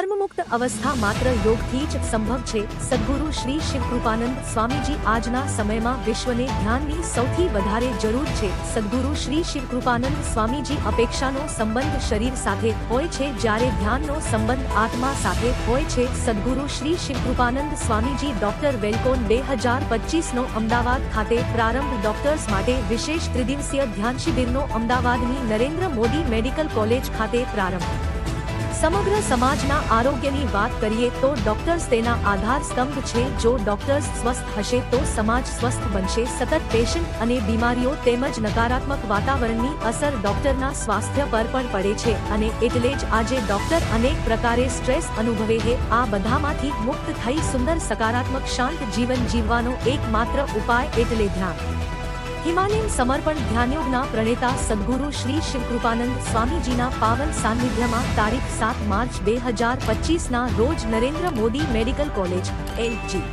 કર્મમુક્ત અવસ્થા માત્ર યોગથી જ સંભવ છે સદગુરુ શ્રી શિવકૃપાનંદ સ્વામીજી આજના સમયમાં વિશ્વને ધ્યાનની સૌથી વધારે જરૂર છે સદગુરુ શ્રી શિવકૃપાનંદ સ્વામીજી અપેક્ષાનો સંબંધ શરીર સાથે હોય છે જ્યારે ધ્યાનનો સંબંધ આત્મા સાથે હોય છે સદગુરુ શ્રી શિવકૃપાનંદ સ્વામીજી ડોક્ટર વેલકોન બે હજાર પચીસનો અમદાવાદ ખાતે પ્રારંભ ડોક્ટર્સ માટે વિશેષ ત્રિદિવસીય ધ્યાન શિબિરનો અમદાવાદની નરેન્દ્ર મોદી મેડિકલ કોલેજ ખાતે પ્રારંભ સમગ્ર સમાજના આરોગ્યની વાત કરીએ તો ડોક્ટર્સ તેના આધાર સ્તંભ છે. જો ડોક્ટર્સ સ્વસ્થ હશે તો સમાજ સ્વસ્થ બનશે. સતત પેશન્ટ અને બીમારીઓ તેમજ નકારાત્મક વાતાવરણની અસર ડોક્ટરના સ્વાસ્થ્ય પર પણ પડે છે અને એટલે જ આજે ડોક્ટર અનેક પ્રકારે સ્ટ્રેસ અનુભવે છે. આ બધામાંથી મુક્ત થઈ સુંદર સકારાત્મક શાંત જીવન જીવવાનો એકમાત્ર ઉપાય એટલે ધ્યાન. હિમાલયન સમર્પણ ધ્યાનયોગના પ્રણેતા સદગુરુ શ્રી શિવકૃપાનંદ સ્વામીજીના પાવન સાનિધ્યમાં તારીખ સાત માર્ચ બે હજાર પચીસના રોજ Narendra Modi medical college, LG.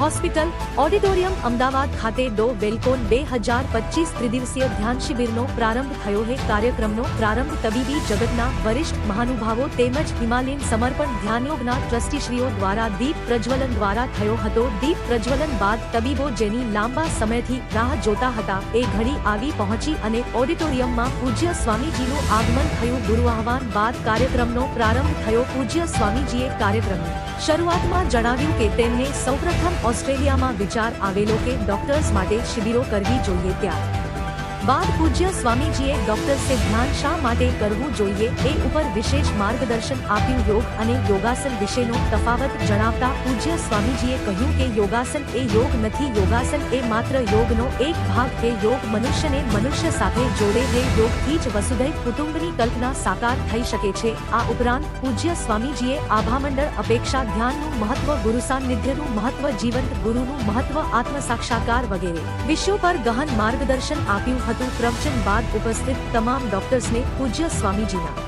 Hospital, auditorium Ahmedabad ખાતે ડો વેલકોન બે હજાર પચીસ ત્રિદિવસીય ધ્યાન શિબિરનો પ્રારંભ થયો હે. કાર્યક્રમનો પ્રારંભ તબીબી જગતના વરિષ્ઠ મહાનુભાવો તેમજ હિમાલયન સમર્પણ ધ્યાનયોગના ટ્રસ્ટીશ્રીઓ દ્વારા દીપ પ્રજ્વલન દ્વારા થયો હતો. દીપ પ્રજ્વલન બાદ તબીબો જેની લાંબા સમયથી રાહ જોતા હતા એ ઘડી આવી પહોંચી અને ઓડિટોરિયમમાં પૂજ્ય સ્વામીજીનું આગમન થયું. ગુરુ આહવાન બાદ કાર્યક્રમનો પ્રારંભ થયો. પૂજ્ય સ્વામીજીએ કાર્યક્રમની શરૂઆતમાં જણાવ્યું કે તેમને સૌપ્રથમ ઓસ્ટ્રેલિયામાં વિચાર આવેલો કે ડોક્ટર્સ માટે શિબિરો કરવી જોઈએ ત્યાં. બાદ પૂજ્ય સ્વામીજીએ ડોક્ટર ધ્યાન શા માટે કરવું જોઈએ એ ઉપર વિશેષ માર્ગદર્શન આપ્યું યોગ અને યોગાસન વિશેનો તફાવત જણાવતા પૂજ્ય સ્વામીજીએ કહ્યું કે યોગાસન એ યોગ નથી, યોગાસન એ માત્ર યોગનો એક ભાગ છે યોગ મનુષ્યને મનુષ્ય સાથે જોડે તે યોગથી જ વસુધૈવ કુટુંબની કલ્પના સાકાર થઈ શકે છે. આ ઉપરાંત પૂજ્ય સ્વામીજીએ આભામંડળ અપેક્ષા ધ્યાનનું મહત્વ, ગુરુ સાનિધ્યનું મહત્વ, જીવંત ગુરુનું મહત્વ આત્મ સાક્ષાત્કાર વગેરે વિષયો પર ગહન માર્ગદર્શન આપ્યું હતું પ્રવચન બાદ ઉપસ્થિત તમામ ડોક્ટર્સને પૂજ્ય સ્વામીજીના.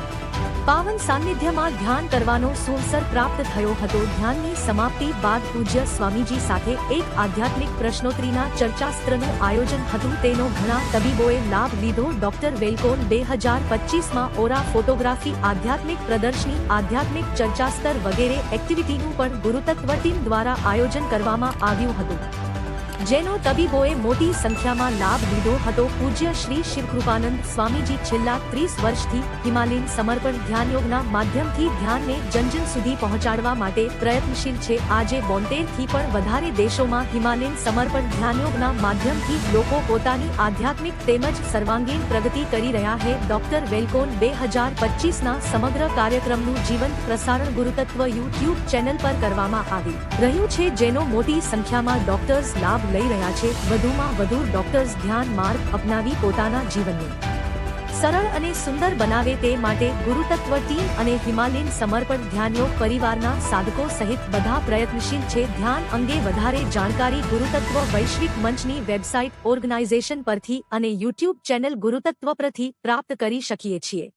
પાવન સાનિધ્યમાં ધ્યાન કરવાનો સુવસર પ્રાપ્ત થયો હતો. ધ્યાનની સમાપ્તિ બાદ પૂજ્ય સ્વામીજી સાથે એક આધ્યાત્મિક પ્રશ્નોત્તરીના ચર્ચાસ્ત્રનું આયોજન હતું. તેનો ઘણા તબીબોએ લાભ લીધો. ડોક્ટર વેલકોન બે હજાર પચીસમાં ઓરા ફોટોગ્રાફી આધ્યાત્મિક પ્રદર્શની, આધ્યાત્મિક ચર્ચાસ્તર વગેરે એક્ટિવિટીનું પણ ગુરુતત્વ ટીમ દ્વારા આયોજન કરવામાં આવ્યું હતું. જેનો તબીબોએ મોટી સંખ્યામાં લાભ લીધો હતો. પૂજ્ય શ્રી શિવકૃપાનંદ સ્વામીજી છેલ્લા ત્રીસ વર્ષથી હિમાલયન સમર્પણ ધ્યાનયોગના માધ્યમથી ધ્યાનને જનજન સુધી પહોંચાડવા માટે પ્રયત્નશીલ છે. આજે બોતેરથી પણ વધારે દેશોમાં હિમાલયન સમર્પણ ધ્યાનયોગના માધ્યમથી લોકો પોતાની આધ્યાત્મિક તેમજ સર્વાંગીણ પ્રગતિ કરી રહ્યા છે. ડોક્ટર વેલકોન બે હજાર પચીસના સમગ્ર કાર્યક્રમનું જીવંત પ્રસારણ ગુરુતત્વ યુટ્યુબ ચેનલ પર કરવામાં આવી રહ્યું છે, જેનો મોટી સંખ્યામાં ડોક્ટર્સ લઈ રહ્યા છે. વધુમાં વધુ ડોક્ટર્સ ધ્યાન માર્ગ અપનાવી પોતાના જીવનને. સરળ અને સુંદર બનાવે તે માટે ગુરુતત્વ ટીમ અને હિમાલયન સમર્પણ ધ્યાનયોગ પરિવારના સાધકો સહિત બધા પ્રયત્નશીલ છે. ધ્યાન અંગે વધારે જાણકારી ગુરુતત્વ વૈશ્વિક મંચની વેબસાઇટ ઓર્ગેનાઇઝેશન પરથી અને યુટ્યુબ ચેનલ ગુરુતત્વ પરથી પ્રાપ્ત કરી શકીએ છીએ.